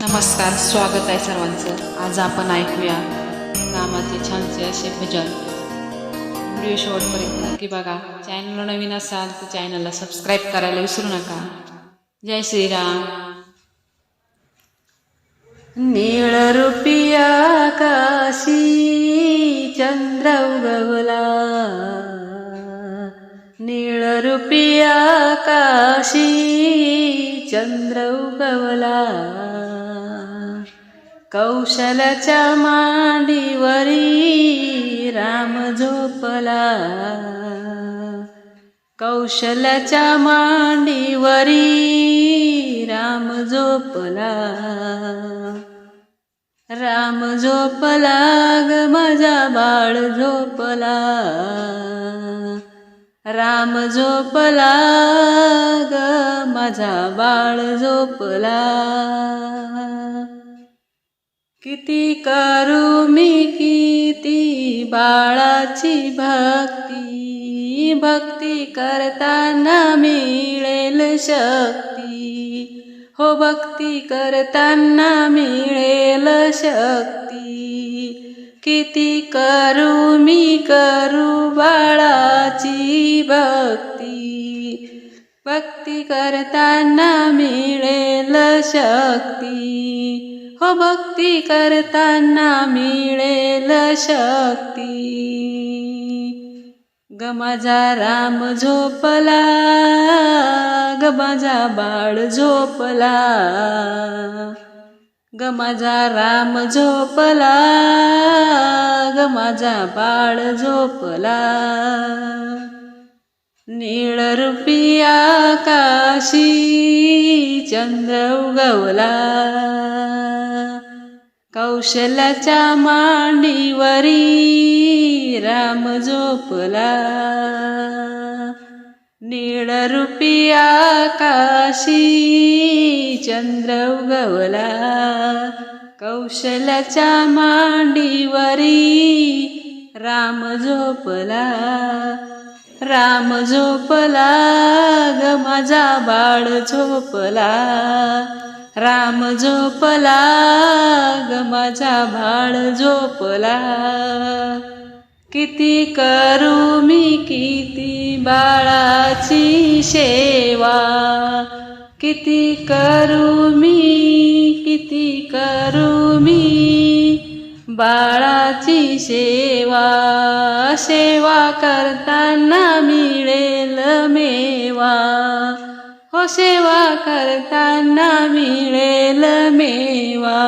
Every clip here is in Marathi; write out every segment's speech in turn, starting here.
नमस्कार स्वागत आहे सर्वांचं. आज आपण ऐकूया रामाचे छानसे असे भजन. व्हिडिओ शेवटपर्यंत नक्की बघा. चॅनलला नवीन असाल तर चॅनलला सबस्क्राईब करायला विसरू नका. जय श्रीराम. निळ रुपिया काशी चंद्र उगवला. निळ रुपिया काशी चंद्र उगवला. कौशलच्या मांडीवरी राम झोपला. कौशल्याच्या मांडीवरी राम झोपला. राम झोपला ग माझा बाळ झोपला. राम झोपला ग माझा बाळ झोपला. किती करू मी किती बाळाची भक्ती? भक्ती करताना मिळेल शक्ती. हो भक्ती करताना मिळेल शक्ती. किती करू मी करू बाळाची भक्ती? भक्ती करताना मिळेल शक्ती. हो भक्ती करताना मिळेल शक्ती. ग माझा राम झोपला ग माझा बाळ झोपला ग माझा राम झोपला ग माझा बाळ झोपला. निळ रुपिया काशी चंद्र उगवला. कौशल्याच्या मांडीवरी राम झोपला. निळ रुपिया काशी चंद्र उगवला. कौशल्याच्या मांडीवरी राम झोपला. राम झोपला ग माझा बाळ झोपला. राम झोपला ग माझा बाळ झोपला. किती करू मी किती बाळाची सेवा. किती करू मी किती करू मी बाळाची सेवा. सेवा करताना मिळेल मेवा. हो सेवा करताना मिळेल मेवा.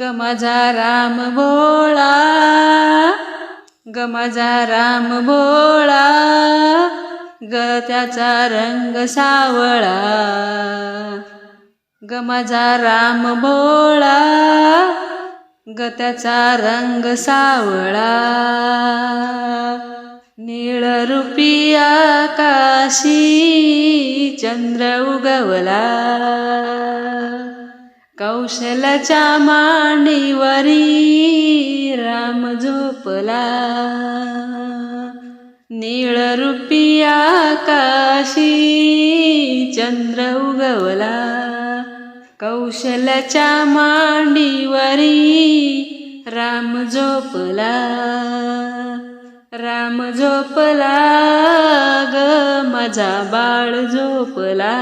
ग माझा राम भोळा ग माझा राम भोळा ग त्याचा रंग सावळा. ग माझा राम भोळा ग त्याचा रंग सावळा. निळ रुपिया काशी चंद्र उगवला. कौशल्याच्या मांडीवरी राम झोपला. निळ काशी चंद्र उगवला. कौशल्याच्या मांडीवरी राम झोपला. राम झोपला ग माझा बाळ झोपला.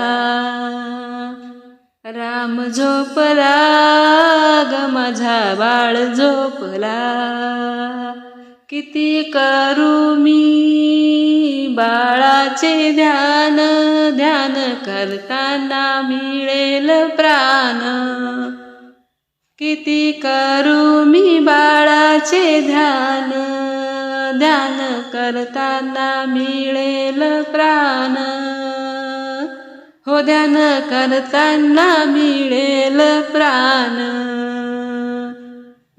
राम झोपला ग माझा बाळ झोपला. किती करू मी बाळाचे ध्यान ध्यान करताना मिळेल प्राण. किती करू मी बाळाचे ध्यान ध्यान करताना मिळेल प्राण. हो ध्यान करताना मिळेल प्राण.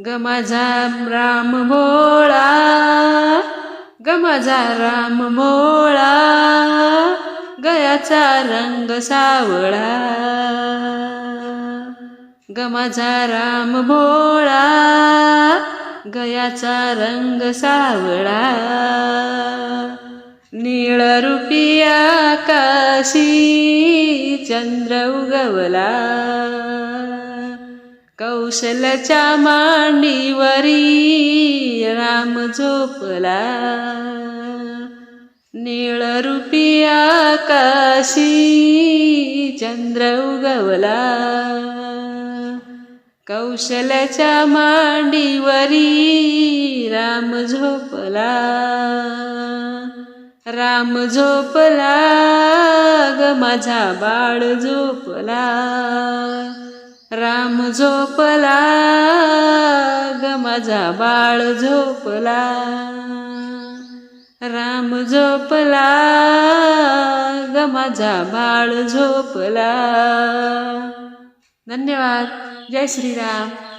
ग माझा राम भोळा ग माझा राम भोळा गयाचा रंग सावळा. ग माझा राम भोळा गयाचा रंग सावळा. निळ रूपी आकाशी चंद्र उगवला. कौशलच्या मांडीवरी राम झोपला. निळ आकाशी चंद्र उगवला. कौशल्याच्या मांडीवरी राम झोपला. राम झोपला ग माझा बाळ झोपला. राम झोपला ग माझा बाळ झोपला. राम झोपला ग माझा बाळ झोपला. धन्यवाद. जय श्रीराम.